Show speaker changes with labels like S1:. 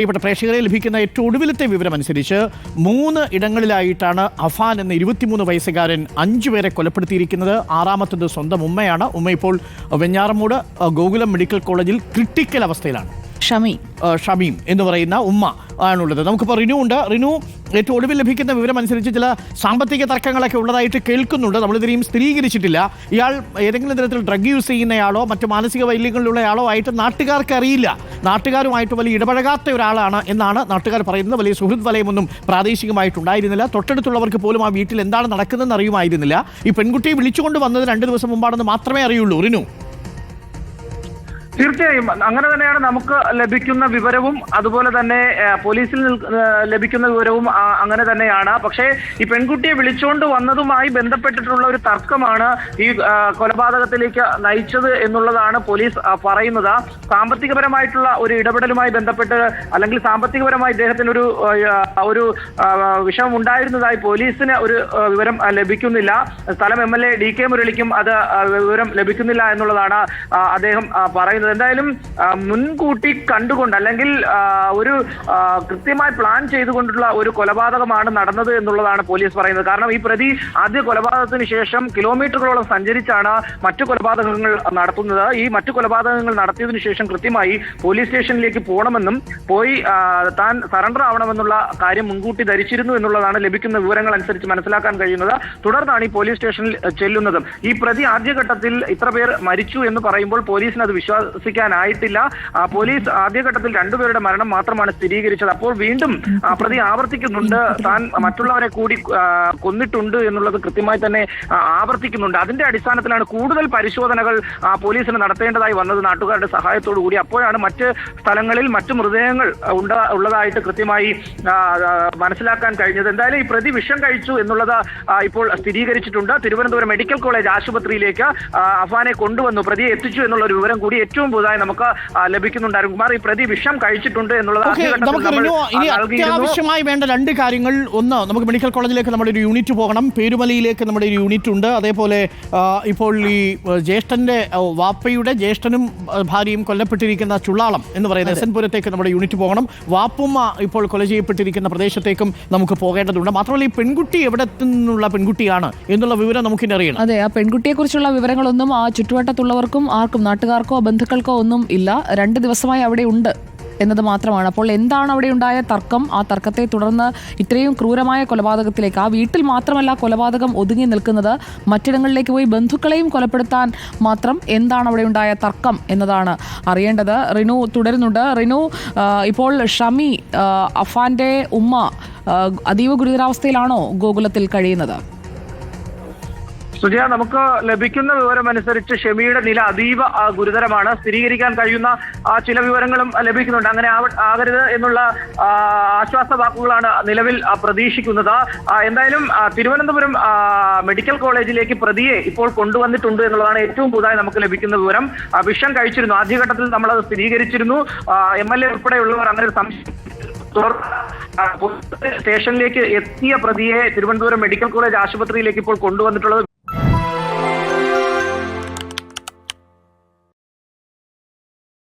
S1: പ്രിയപ്പെട്ട പ്രേക്ഷകരെ ലഭിക്കുന്ന ഏറ്റവും ഒടുവിലത്തെ വിവരം അനുസരിച്ച് മൂന്ന് ഇടങ്ങളിലായിട്ടാണ് അഫാൻ എന്ന ഇരുപത്തിമൂന്ന് വയസ്സുകാരൻ അഞ്ചു പേരെ കൊലപ്പെടുത്തിയിരിക്കുന്നത്. ആറാമത്തത് സ്വന്തം ഉമ്മയാണ്. ഉമ്മ ഇപ്പോൾ വെഞ്ഞാറമൂട് ഗോകുലം മെഡിക്കൽ കോളേജിൽ ക്രിട്ടിക്കൽ അവസ്ഥയിലാണ്.
S2: ഷമീം.
S1: ഷമീം എന്ന് പറയുന്ന ഉമ്മ ആണുള്ളത്. നമുക്കിപ്പോൾ റിനു ഉണ്ട് റിനു ഏറ്റവും ഒടുവിൽ ലഭിക്കുന്ന വിവരം അനുസരിച്ച് ചില സാമ്പത്തിക തർക്കങ്ങളൊക്കെ ഉള്ളതായിട്ട് കേൾക്കുന്നുണ്ട്. നമ്മളിതിനെയും സ്ഥിരീകരിച്ചിട്ടില്ല. ഇയാൾ ഏതെങ്കിലും തരത്തിൽ ഡ്രഗ് യൂസ് ചെയ്യുന്നയാളോ മറ്റ് മാനസിക വൈകല്യങ്ങളിലുള്ളയാളോ ആയിട്ട് നാട്ടുകാർക്ക് അറിയില്ല. നാട്ടുകാരുമായിട്ട് വലിയ ഇടപഴകാത്ത ഒരാളാണ് എന്നാണ് നാട്ടുകാർ പറയുന്നത്. വലിയ സുഹൃത്ത് വലയമൊന്നും പ്രാദേശികമായിട്ടുണ്ടായിരുന്നില്ല. തൊട്ടടുത്തുള്ളവർക്ക് പോലും ആ വീട്ടിൽ എന്താണ് നടക്കുന്നതെന്ന് അറിയുമായിരുന്നില്ല. ഈ പെൺകുട്ടിയെ വിളിച്ചുകൊണ്ട് വന്നത് രണ്ട് ദിവസം മുമ്പാണെന്ന് മാത്രമേ അറിയുള്ളൂ. റിനു.
S3: തീർച്ചയായും. അങ്ങനെ തന്നെയാണ് നമുക്ക് ലഭിക്കുന്ന വിവരവും അതുപോലെ തന്നെ പോലീസിൽ ലഭിക്കുന്ന വിവരവും അങ്ങനെ തന്നെയാണ്. പക്ഷേ ഈ പെൺകുട്ടിയെ വിളിച്ചുകൊണ്ട് വന്നതുമായി ബന്ധപ്പെട്ടിട്ടുള്ള ഒരു തർക്കമാണ് ഈ കൊലപാതകത്തിലേക്ക് നയിച്ചത് എന്നുള്ളതാണ് പോലീസ് പറയുന്നത്. സാമ്പത്തികപരമായിട്ടുള്ള ഒരു ഇടപെടലുമായി ബന്ധപ്പെട്ട് അല്ലെങ്കിൽ സാമ്പത്തികപരമായി ഇദ്ദേഹത്തിന് ഒരു ഒരു വിഷമം ഉണ്ടായിരുന്നതായി പോലീസിന് ഒരു വിവരം ലഭിക്കുന്നില്ല. സ്ഥലം M L A D K മുരളിക്കും അത് വിവരം ലഭിക്കുന്നില്ല എന്നുള്ളതാണ് അദ്ദേഹം പറയുന്നത്. എന്തായാലും മുൻകൂട്ടി കണ്ടുകൊണ്ട് അല്ലെങ്കിൽ ഒരു കൃത്യമായി പ്ലാൻ ചെയ്തുകൊണ്ടുള്ള ഒരു കൊലപാതകമാണ് നടന്നത് എന്നുള്ളതാണ് പോലീസ് പറയുന്നത്. കാരണം ഈ പ്രതി ആദ്യ കൊലപാതകത്തിന് ശേഷം കിലോമീറ്ററുകളോളം സഞ്ചരിച്ചാണ് മറ്റു കൊലപാതകങ്ങൾ നടത്തുന്നത്. ഈ മറ്റു കൊലപാതകങ്ങൾ നടത്തിയതിനു ശേഷം കൃത്യമായി പോലീസ് സ്റ്റേഷനിലേക്ക് പോകണമെന്നും പോയി താൻ സറണ്ടർ ആവണമെന്നുള്ള കാര്യം മുൻകൂട്ടി ധരിച്ചിരുന്നു എന്നുള്ളതാണ് ലഭിക്കുന്ന വിവരങ്ങൾ അനുസരിച്ച് മനസ്സിലാക്കാൻ കഴിയുന്നത്. തുടർന്നാണ് ഈ പോലീസ് സ്റ്റേഷനിൽ ചെല്ലുന്നതും. ഈ പ്രതി ആദ്യഘട്ടത്തിൽ ഇത്ര പേർ മരിച്ചു എന്ന് പറയുമ്പോൾ പോലീസിന് അത് വിശ്വസിക്കാനായിട്ടില്ല. പോലീസ് ആദ്യഘട്ടത്തിൽ രണ്ടുപേരുടെ മരണം മാത്രമാണ് സ്ഥിരീകരിച്ചത്. അപ്പോൾ വീണ്ടും പ്രതി ആവർത്തിക്കുന്നുണ്ട്. താൻ മറ്റുള്ളവരെ കൂടി കൊന്നിട്ടുണ്ട് എന്നുള്ളത് കൃത്യമായി തന്നെ ആവർത്തിക്കുന്നുണ്ട്. അതിന്റെ അടിസ്ഥാനത്തിലാണ് കൂടുതൽ പരിശോധനകൾ പോലീസിന് നടത്തേണ്ടതായി വന്നത് നാട്ടുകാരുടെ സഹായത്തോടു കൂടി. അപ്പോഴാണ് മറ്റ് സ്ഥലങ്ങളിൽ മറ്റു മൃതദേഹങ്ങൾ ഉള്ളതായിട്ട് കൃത്യമായി മനസ്സിലാക്കാൻ കഴിഞ്ഞത്. എന്തായാലും ഈ പ്രതി വിഷം കഴിച്ചു എന്നുള്ളത് ഇപ്പോൾ സ്ഥിരീകരിച്ചിട്ടുണ്ട്. തിരുവനന്തപുരം മെഡിക്കൽ കോളേജ് ആശുപത്രിയിലേക്ക് അഫാനെ കൊണ്ടുവന്നു. പ്രതിയെ എത്തിച്ചു എന്നുള്ള ഒരു വിവരം കൂടി ഏറ്റവും പുതുതായി നമുക്ക് ലഭിക്കുന്നുണ്ടായിരുന്നു. ലഭിക്കുന്നുണ്ട് അരുൺകുമാർ ഈ പ്രതി വിഷം കഴിച്ചിട്ടുണ്ട് എന്നുള്ളത്
S1: നമുക്ക് ഇനി അത്യാവശ്യമായി വേണ്ട രണ്ട് കാര്യങ്ങൾ. ഒന്ന് നമുക്ക് മെഡിക്കൽ കോളേജിലേക്ക് നമ്മുടെ ഒരു യൂണിറ്റ് പോകണം. പേരുമലയിലേക്ക് നമ്മുടെ ഒരു യൂണിറ്റ് ഉണ്ട്. അതേപോലെ ഇപ്പോൾ ഈ ജ്യേഷ്ഠന്റെ വാപ്പയുടെ ജ്യേഷ്ഠനും ഭാര്യയും കൊല്ലപ്പെട്ടിരിക്കുന്ന ചുള്ളാളം എന്ന് പറയുന്ന എസൻപുരത്തേക്ക് നമ്മുടെ യൂണിറ്റ് പോകണം. വാപ്പുമ്മ ഇപ്പോൾ കൊല ചെയ്യപ്പെട്ടിരിക്കുന്ന പ്രദേശത്തേക്കും നമുക്ക് പോകേണ്ടതുണ്ട്. മാത്രമല്ല ഈ പെൺകുട്ടി എവിടെ നിന്നുള്ള പെൺകുട്ടിയാണ് എന്നുള്ള വിവരം നമുക്കിനി അറിയണം.
S2: അതെ ആ പെൺകുട്ടിയെ കുറിച്ചുള്ള വിവരങ്ങളൊന്നും ആ ചുറ്റുവട്ടത്തുള്ളവർക്കും ആർക്കും നാട്ടുകാർക്കോ ബന്ധുക്കൾക്കോ ഒന്നും ഇല്ല. രണ്ട് ദിവസമായി അവിടെ ഉണ്ട് എന്നത് മാത്രമാണ്. അപ്പോൾ എന്താണ് അവിടെ ഉണ്ടായ തർക്കം? ആ തർക്കത്തെ തുടർന്ന് ഇത്രയും ക്രൂരമായ കൊലപാതകത്തിലേക്ക് ആ വീട്ടിൽ മാത്രമല്ല കൊലപാതകം ഒതുങ്ങി നിൽക്കുന്നത് മറ്റിടങ്ങളിലേക്ക് പോയി ബന്ധുക്കളെയും കൊലപ്പെടുത്താൻ മാത്രം എന്താണ് അവിടെ ഉണ്ടായ തർക്കം എന്നതാണ് അറിയേണ്ടത്. റിനു തുടരുന്നുണ്ട്. റിനു ഇപ്പോൾ ഷമി അഫാന്റെ ഉമ്മ അതീവ ഗുരുതരാവസ്ഥയിലാണോ ഗോകുലത്തിൽ കഴിയുന്നത്?
S3: സുജയ നമുക്ക് ലഭിക്കുന്ന വിവരം അനുസരിച്ച് ഷെമിയുടെ നില അതീവ ഗുരുതരമാണ്. സ്ഥിരീകരിക്കാൻ കഴിയുന്ന ചില വിവരങ്ങളും ലഭിക്കുന്നുണ്ട്. അങ്ങനെ ആകരുത് എന്നുള്ള ആശ്വാസ വാക്കുകളാണ് നിലവിൽ പ്രതീക്ഷിക്കുന്നത്. എന്തായാലും തിരുവനന്തപുരം മെഡിക്കൽ കോളേജിലേക്ക് പ്രതിയെ ഇപ്പോൾ കൊണ്ടുവന്നിട്ടുണ്ട് എന്നുള്ളതാണ് ഏറ്റവും പുതുതായി നമുക്ക് ലഭിക്കുന്ന വിവരം. വിഷം കഴിച്ചിരുന്നു. ആദ്യഘട്ടത്തിൽ നമ്മൾ അത് സ്ഥിരീകരിച്ചിരുന്നു എം എൽ എ ഉൾപ്പെടെയുള്ളവർ അങ്ങനെ ഒരു സംശയം സ്റ്റേഷനിലേക്ക് എത്തിയ പ്രതിയെ തിരുവനന്തപുരം മെഡിക്കൽ കോളേജ് ആശുപത്രിയിലേക്ക് ഇപ്പോൾ കൊണ്ടുവന്നിട്ടുള്ളത്